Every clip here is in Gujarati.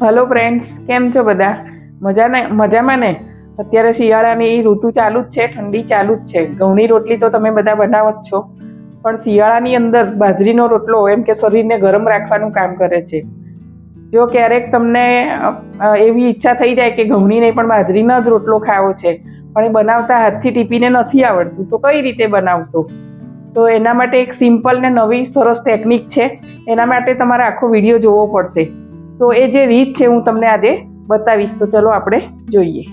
હલો ફ્રેન્ડ્સ કેમ છો બધા? મજાને? મજામાં ને? અત્યારે શિયાળાની ઋતુ ચાલુ જ છે, ઠંડી ચાલુ જ છે. ઘઉંની રોટલી તો તમે બધા બનાવો જ છો. પણ શિયાળાની અંદર બાજરીનો રોટલો એમ કે શરીરને ગરમ રાખવાનું કામ કરે છે. જો ક્યારેક તમને એવી ઈચ્છા થઈ જાય કે ઘઉંની નહીં, પણ બાજરીનો જ રોટલો ખાવો છે, પણ એ બનાવતા હાથથી ટીપીને નથી આવડતું, તો કઈ રીતે બનાવશો? તો એના માટે એક સિમ્પલ ને નવી સરસ ટેકનિક છે. એના માટે તમારે આખો વીડિયો જોવો પડશે. તો એ જે રીત છે હું તમને આજે બતાવીશ. તો ચલો આપણે જોઈએ.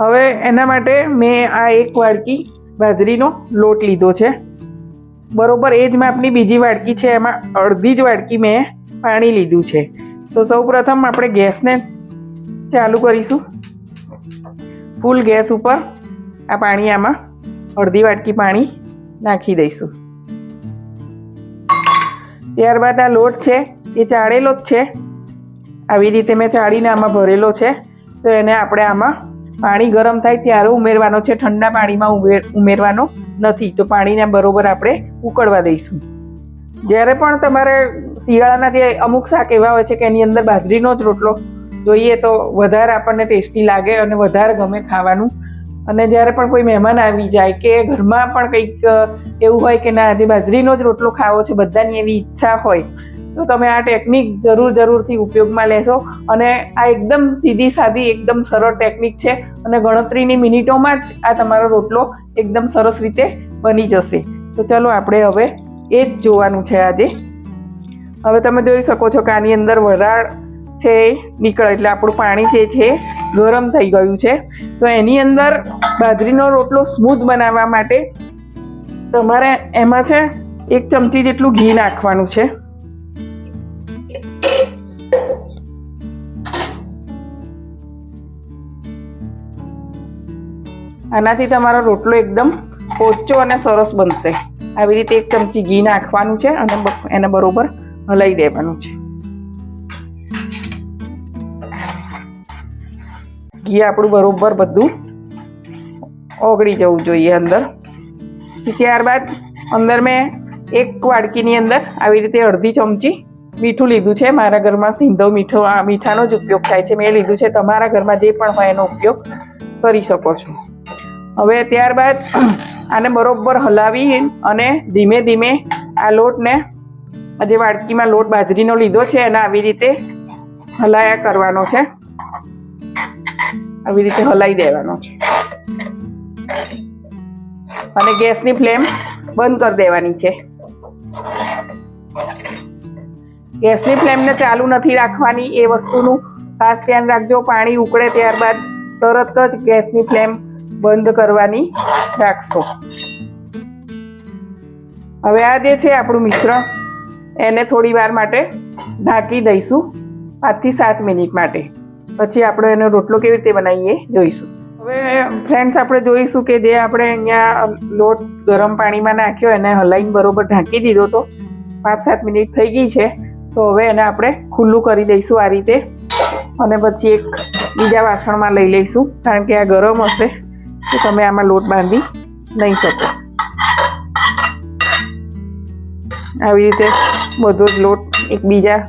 હવે એના માટે મેં આ એક વાડકી બાજરીનો લોટ લીધો છે. બરોબર, એ જ માપની બીજી વાડકી છે, એમાં અડધી જ વાડકી મેં પાણી લીધું છે. તો સૌપ્રથમ આપણે ગેસને ચાલુ કરીશું. ફૂલ ગેસ ઉપર આ પાણી આમાં અડધી વાટકી પાણી નાખી દઈશું. ત્યારબાદ આ લોટ છે, એ ચાળેલો જ છે. આવી રીતે મેં ચાળીને આમાં ભરેલો છે. તો એને આપણે આમાં પાણી ગરમ થાય ત્યારે ઉમેરવાનો છે. ઠંડા પાણીમાં ઉમેર ઉમેરવાનો નથી. તો પાણીને બરોબર આપણે ઉકળવા દઈશું. જ્યારે પણ તમારે શિયાળાના જે અમુક શાક એવા હોય છે કે એની અંદર બાજરીનો જ રોટલો જોઈએ તો વધારે આપણને ટેસ્ટી લાગે અને વધારે ગમે ખાવાનું. અને જ્યારે પણ કોઈ મહેમાન આવી જાય કે ઘરમાં પણ કંઈક એવું હોય કે ના, આજે બાજરીનો જ રોટલો ખાવો છે, બધાની એવી ઈચ્છા હોય તો તમે આ ટેકનિક જરૂર જરૂરથી ઉપયોગમાં લેશો. અને આ એકદમ સીધી સાદી, એકદમ સરળ ટેકનિક છે અને ગણતરીની મિનિટોમાં જ આ તમારો રોટલો એકદમ સરસ રીતે બની જશે. તો ચલો આપણે હવે એ જ જોવાનું છે આજે. હવે તમે જોઈ શકો છો કે આની અંદર વરાળ છે, નીકળે, એટલે આપણું પાણી જે છે ગરમ થઈ ગયું છે. તો એની અંદર બાજરીનો રોટલો સ્મૂથ બનાવવા માટે તમારે એમાં છે, એક ચમચી જેટલું ઘી નાખવાનું છે. આનાથી તમારો રોટલો એકદમ પોચો અને સરસ બનશે. આવી રીતે એક ચમચી ઘી નાખવાનું છે અને એને બરોબર હલાઈ દેવાનું છે. ઘી આપણું બરોબર બધું ઓગળી જવું જોઈએ અંદર. ત્યારબાદ અંદર મેં એક વાડકીની અંદર આવી રીતે અડધી ચમચી મીઠું લીધું છે. મારા ઘરમાં સિંધવ મીઠો મીઠાનો જ ઉપયોગ થાય છે. મેં લીધું છે. તમારા ઘરમાં જે પણ હોય એનો ઉપયોગ કરી શકો છો. હવે ત્યારબાદ આને બરોબર હલાવી અને ધીમે ધીમે આ લોટને જે વાડકીમાં લોટ બાજરીનો લીધો છે, એને આવી રીતે હલાયા કરવાનો છે. આવી રીતે હલાઈ દેવાનો છે. અને ગેસની ફ્લેમ બંધ કરી દેવાની છે. ગેસની ફ્લેમને ચાલુ નથી રાખવાની એ વસ્તુનું ખાસ ધ્યાન રાખજો. પાણી ઉકળે ત્યારબાદ તરત જ ગેસની ફ્લેમ બંધ કરવાની રાખશો. હવે આ જે છે આપણું મિશ્રણ, એને થોડી વાર માટે ઢાંકી દઈશું, પાંચથી સાત મિનિટ માટે. પછી આપણે એનો રોટલો કેવી રીતે બનાવીએ જોઈશું. હવે ફ્રેન્ડ્સ આપણે જોઈશું કે જે આપણે અહીંયા લોટ ગરમ પાણીમાં નાખ્યો, એને હલાઈને બરોબર ઢાંકી દીધો તો પાંચ સાત મિનિટ થઈ ગઈ છે. તો હવે એને આપણે ખુલ્લું કરી દઈશું આ રીતે. અને પછી એક બીજા વાસણમાં લઈ લઈશું, કારણ કે આ ગરમ હશે. તો તમે આમાં લોટ બાંધી નહીં શકો. આવી રીતે બધો જ લોટ એકબીજા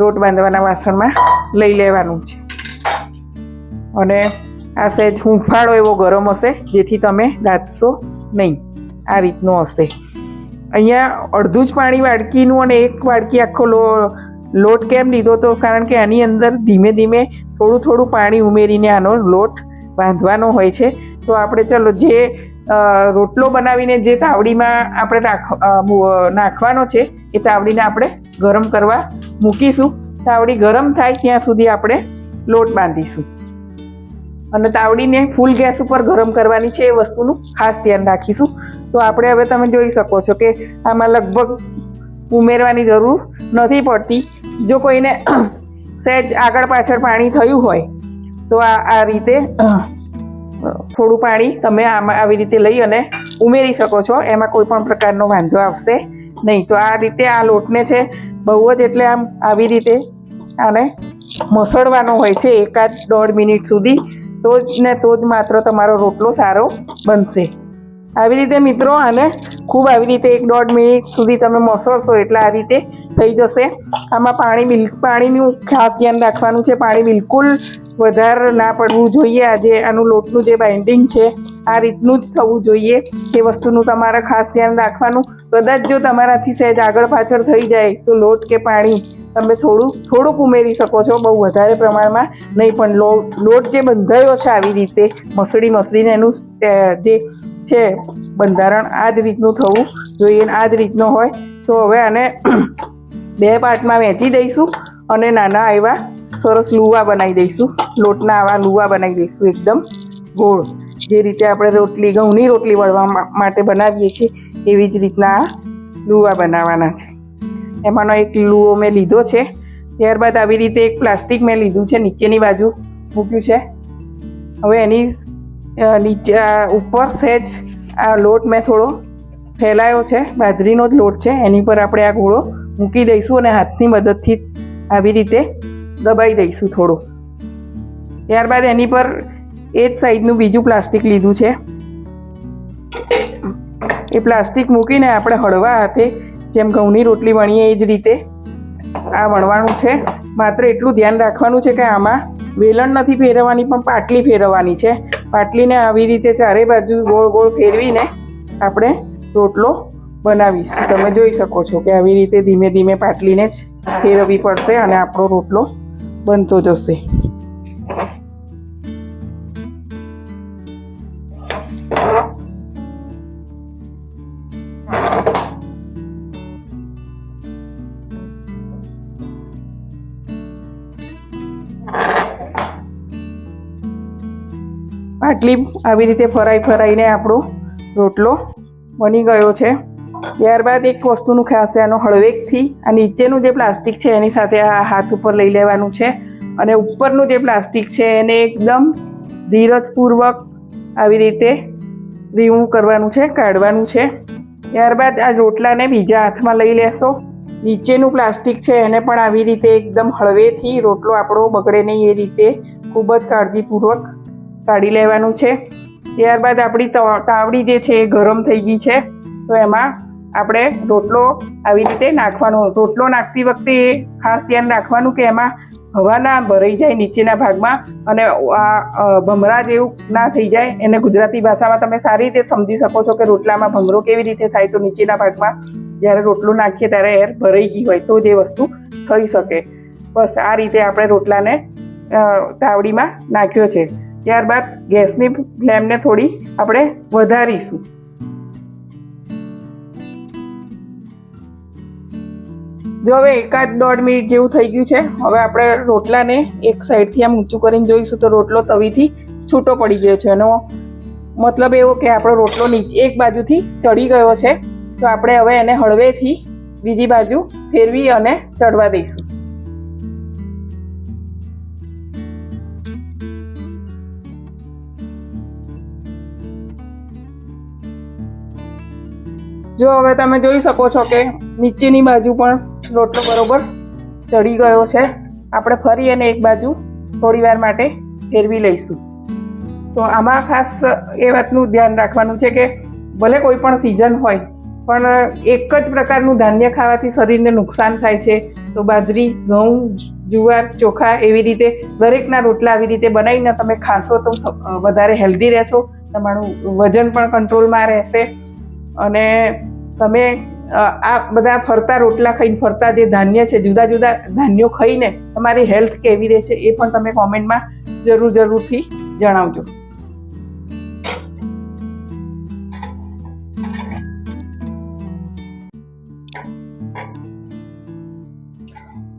લોટ બાંધવાના વાસણમાં લઈ લેવાનું છે. અને આ સહેજ હૂંફાળો એવો ગરમ હશે, જેથી તમે દાંતશો નહીં. આ રીતનો હશે. અહીંયા અડધું જ પાણી વાડકીનું અને એક વાડકી આખો લો, લોટ કેમ લીધો તો? કારણ કે આની અંદર ધીમે ધીમે થોડું થોડું પાણી ઉમેરીને આનો લોટ બાંધવાનો હોય છે. તો આપણે ચલો જે રોટલો બનાવીને જે તાવડીમાં આપણે નાખવાનો છે, એ તાવડીને આપણે ગરમ કરવા મૂકીશું. તાવડી ગરમ થાય ત્યાં સુધી આપણે લોટ બાંધીશું. અને તાવડીને ફૂલ ગેસ ઉપર ગરમ કરવાની છે એ વસ્તુનું ખાસ ધ્યાન રાખીશું. તો આપણે હવે તમે જોઈ શકો છો કે આમાં લગભગ ઉમેરવાની જરૂર નથી પડતી. જો કોઈને સહેજ આગળ પાછળ પાણી થયું હોય તો આ આ રીતે થોડું પાણી તમે આમાં આવી રીતે લઈ અને ઉમેરી શકો છો. એમાં કોઈ પણ પ્રકારનો વાંધો આવશે નહીં. તો આ રીતે આ લોટને છે, બહુ જ એટલે આમ આવી રીતે આને મસળવાનો હોય છે એકાદ દોઢ મિનિટ સુધી, તો જ ને તો જ માત્ર તમારો રોટલો સારો બનશે. આવી રીતે મિત્રો આને ખૂબ આવી રીતે એક દોઢ મિનિટ સુધી તમે મસળશો એટલે આ રીતે થઈ જશે. આમાં પાણી બિલ, પાણીનું ખાસ ધ્યાન રાખવાનું છે. પાણી બિલકુલ વધારે ના પડવું જોઈએ. આજે આનું લોટનું જે બાઇન્ડિંગ છે, આ રીતનું જ થવું જોઈએ. એ વસ્તુનું તમારે ખાસ ધ્યાન રાખવાનું. કદાચ જો તમારાથી સહેજ આગળ પાછળ થઈ જાય તો લોટ કે પાણી તમે થોડું, થોડુંક ઉમેરી શકો છો. બહુ વધારે પ્રમાણમાં નહીં, પણ લો, લોટ જે બંધાયો છે આવી રીતે, મસળી મસળીને એનું જે છે, બંધારણ, આ જ રીતનું થવું જોઈએ આ જ રીતનો હોય. તો હવે આને બે પાર્ટમાં વહેંચી દઈશું અને નાના એવા સરસ લુવા બનાવી દઈશું. લોટના આવા લુવા બનાવી દઈશું એકદમ ગોળ. જે રીતે આપણે રોટલી, ઘઉંની રોટલી વળવા માટે બનાવીએ છીએ, એવી જ રીતના લુવા બનાવવાના છે. એમાંનો એક લુવો મેં લીધો છે. ત્યારબાદ આવી રીતે એક પ્લાસ્ટિક મેં લીધું છે, નીચેની બાજુ મૂક્યું છે. હવે એની નીચે ઉપર સહેજ આ લોટ મેં થોડો ફેલાયો છે, બાજરીનો જ લોટ છે. એની પર આપણે આ ગોળો મૂકી દઈશું અને હાથની મદદથી આવી રીતે દબાઈ દઈશું થોડું. ત્યારબાદ એની પર એ જ સાઈઝનું બીજું પ્લાસ્ટિક લીધું છે. એ પ્લાસ્ટિક મૂકીને આપણે હળવા હાથે જેમ ઘઉંની રોટલી વણીએ એ જ રીતે આ વણવાનું છે. માત્ર એટલું ધ્યાન રાખવાનું છે કે આમાં વેલણ નથી ફેરવવાની, પણ પાટલી ફેરવવાની છે. પાટલીને આવી રીતે ચારે બાજુ ગોળ ગોળ ફેરવીને આપણે રોટલો બનાવીશું. તમે જોઈ શકો છો કે આવી રીતે ધીમે ધીમે પાટલીને જ ફેરવવી પડશે અને આપણો રોટલો બનતો જશે પાટલી આવી રીતે ફરાઈ ફરાઈને આપણો રોટલો બની ગયો છે. ત્યારબાદ એક વસ્તુનું ખાસ ધ્યાન હળવેકથી આ નીચેનું જે પ્લાસ્ટિક છે એની સાથે આ હાથ ઉપર લઈ લેવાનું છે. અને ઉપરનું જે પ્લાસ્ટિક છે એને એકદમ ધીરજપૂર્વક આવી રીતે રીવું કરવાનું છે, કાઢવાનું છે. ત્યારબાદ આ રોટલાને બીજા હાથમાં લઈ લેશો. નીચેનું પ્લાસ્ટિક છે એને પણ આવી રીતે એકદમ હળવેથી રોટલો આપણો બગડે નહીં, એ રીતે ખૂબ જ કાળજીપૂર્વક કાઢી લેવાનું છે. ત્યારબાદ આપણી તાવડી જે છે એ ગરમ થઈ ગઈ છે. તો એમાં આપણે રોટલો આવી રીતે નાખવાનો. રોટલો નાખતી વખતે એ ખાસ ધ્યાન રાખવાનું કે એમાં હવા ના ભરાઈ જાય નીચેના ભાગમાં અને આ ભમરા જેવું ના થઈ જાય. એને ગુજરાતી ભાષામાં તમે સારી રીતે સમજી શકો છો કે રોટલામાં ભમરો કેવી રીતે થાય. તો નીચેના ભાગમાં જ્યારે રોટલો નાખીએ ત્યારે એર ભરાઈ ગઈ હોય તો જે વસ્તુ થઈ શકે. બસ આ રીતે આપણે રોટલાને તાવડીમાં નાખ્યો છે. ત્યારબાદ ગેસની ફ્લેમને થોડી આપણે વધારીશું. જો હવે એકાદ દોઢ મિનિટ જેવું થઈ ગયું છે, હવે આપણે રોટલાને એક સાઈડથી આમ ઊંચું કરીને જોઈશું તો રોટલો તવીથી છૂટો પડી ગયો છે. એનો મતલબ એવો કે આપણો રોટલો નીચે, એક બાજુથી ચડી ગયો છે, તો આપણે હવે એને હળવેથી બીજી બાજુ ફેરવી અને ચડવા દઈશું. જો હવે તમે જોઈ શકો છો કે નીચેની બાજુ પણ રોટલો બરોબર ચડી ગયો છે. આપણે ફરી અને એક બાજુ થોડી વાર માટે ફેરવી લઈશું. તો આમાં ખાસ એ વાતનું ધ્યાન રાખવાનું છે કે ભલે કોઈ પણ સિઝન હોય, પણ એક જ પ્રકારનું ધાન્ય ખાવાથી શરીરને નુકસાન થાય છે. તો બાજરી, ઘઉં, જુવાર, ચોખા એવી રીતે દરેકના રોટલા આવી રીતે બનાવીને તમે ખાશો તો વધારે હેલ્ધી રહેશો. તમારું વજન પણ કંટ્રોલમાં રહેશે. અને તમે આ બધા ફરતા રોટલા ખાઈને ફરતા જે ધાન્ય છે, જુદા જુદા ધાન્યો ખાઈને તમારી હેલ્થ કેવી રહે છે એ પણ તમે કોમેન્ટમાં જરૂર જરૂરથી જણાવજો.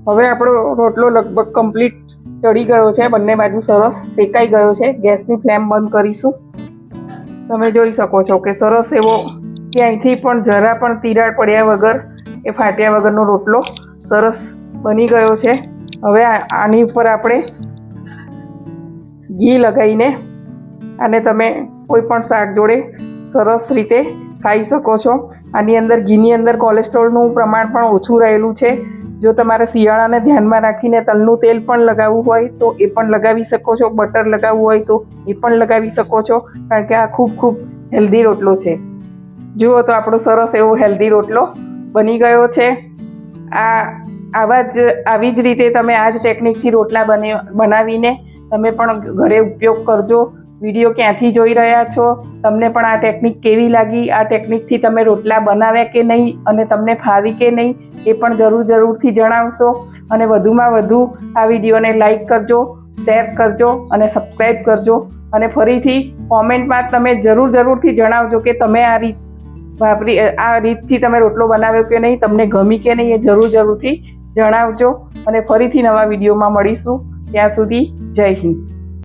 હવે આપણો રોટલો લગભગ કમ્પ્લીટ ચડી ગયો છે, બંને બાજુ સરસ શેકાઈ ગયો છે. ગેસની ફ્લેમ બંધ કરીશું. તમે જોઈ શકો છો કે સરસ એવો ક્યાંયથી પણ જરા પણ તિરાડ પડ્યા વગર, એ ફાટ્યા વગરનો રોટલો સરસ બની ગયો છે. હવે આની ઉપર આપણે ઘી લગાવીને અને તમે કોઈ પણ શાક જોડે સરસ રીતે ખાઈ શકો છો. આની અંદર, ઘીની અંદર કોલેસ્ટ્રોલનું પ્રમાણ પણ ઓછું રહેલું છે. જો તમારે શિયાળાને ધ્યાનમાં રાખીને તલનું તેલ પણ લગાવવું હોય તો એ પણ લગાવી શકો છો. બટર લગાવવું હોય તો એ પણ લગાવી શકો છો. કારણ કે આ ખૂબ ખૂબ હેલ્ધી રોટલો છે. જુઓ તો આપણો સરસ એવો હેલ્ધી રોટલો બની ગયો છે. આ, આવા જ, આવી જ રીતે તમે આ જ ટેકનિકથી રોટલા બને, બનાવીને તમે પણ ઘરે ઉપયોગ કરજો. વીડિયો ક્યાંથી જોઈ રહ્યા છો? તમને પણ આ ટેકનિક કેવી લાગી? આ ટેકનિકથી તમે રોટલા બનાવ્યા કે નહીં? અને તમને ફાવી કે નહીં? એ પણ જરૂર, જરૂરથી જણાવશો. અને વધુમાં વધુ આ વિડીયોને લાઈક કરજો શેર કરજો અને સબસ્ક્રાઈબ કરજો. અને ફરીથી કોમેન્ટમાં તમે જરૂર, જરૂરથી જણાવજો કે તમે આ રીત વાપરી આ રીતથી તમે રોટલો બનાવ્યો કે નહીં, તમને ગમી કે નહીં એ જરૂર જરૂરથી જણાવજો. અને ફરીથી નવા વિડીયોમાં મળીશું. ત્યાં સુધી જય હિન્દ.